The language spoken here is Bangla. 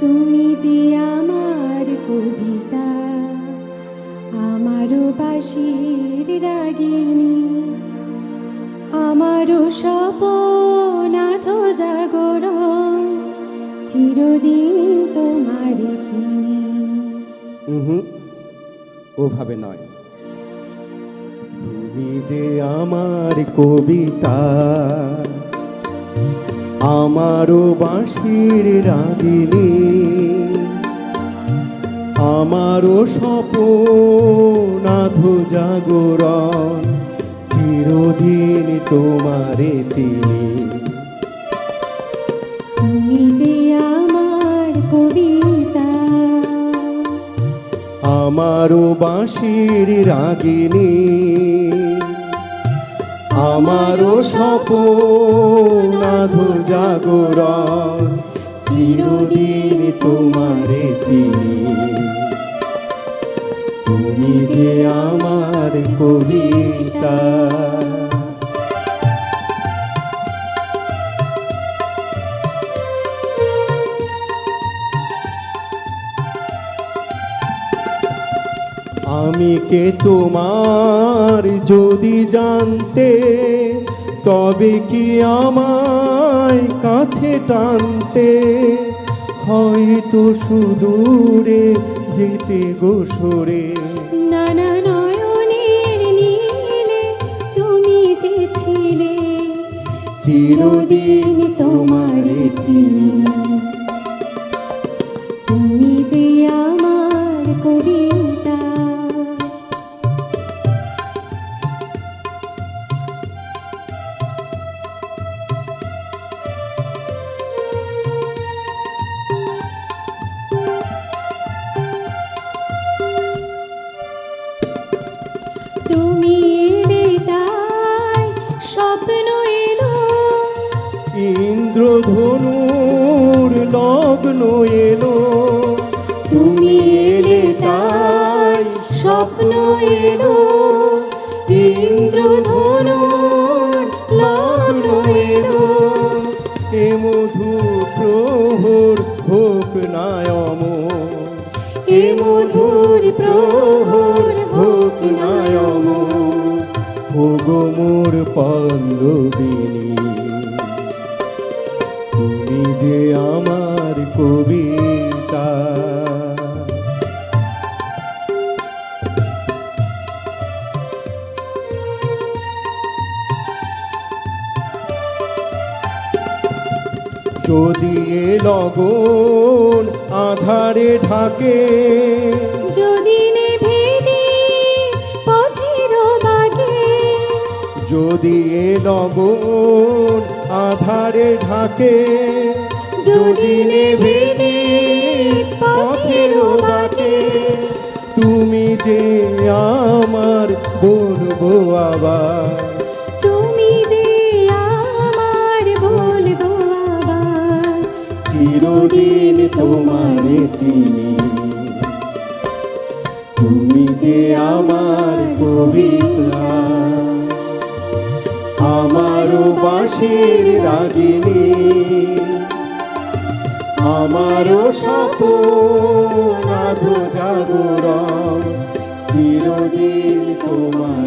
তুমি যে আমার কবিতা, আমারও বাসির রাগিনী, আমারও স্বপনাথ জাগরণ, চিরদিন তোমার চিনি। ওভাবে নয়। তুমি যে আমার কবিতা আমারও বাঁশির রাগিনী। আমারও স্বপনাধ জাগরণ চিরদিন তোমারে চিনি। তুমি যে আমার কবিতা আমারও বাঁশির রাগিনী। আমারও স্বপনাধ জাগরণ চিরদিন তোমারে তুমি যে আমার কবিতা। আমি কে তোমার যদি জানতে তবে কি আমায় কাছে টানতে? হয়তো সুদূরে যেতে গোসরে নানা নয়নের নীলে তুমি যে ছিলে, চিরদিন স্বপ্ন এলো ইন্দ্রধনুর লগ্ন এলো। তুমি এলে তাই স্বপ্ন এলো। ইন্দ্রধনুর লগ্ন এলো। এ মধু প্রহর হোক নায়ম এ মধুর প্রহর হোক নায়ম ওগো মোর পল্লবিনী তুমি যে আমার কবিতা যদি এ লগন আধারে ঢাকে যদি যদি এ লগন আধারে ঢাকে যদি নেভে পথের বাকে তুমি যে আমার বলব আবার তুমি যে আমার বলব আবার চিরদিন তোমারে চিনি। তুমি যে আমার কবিতা বাঁশির রাগিনী আমারও স্বপনাধ জাগরণ চিরদিন তোমারে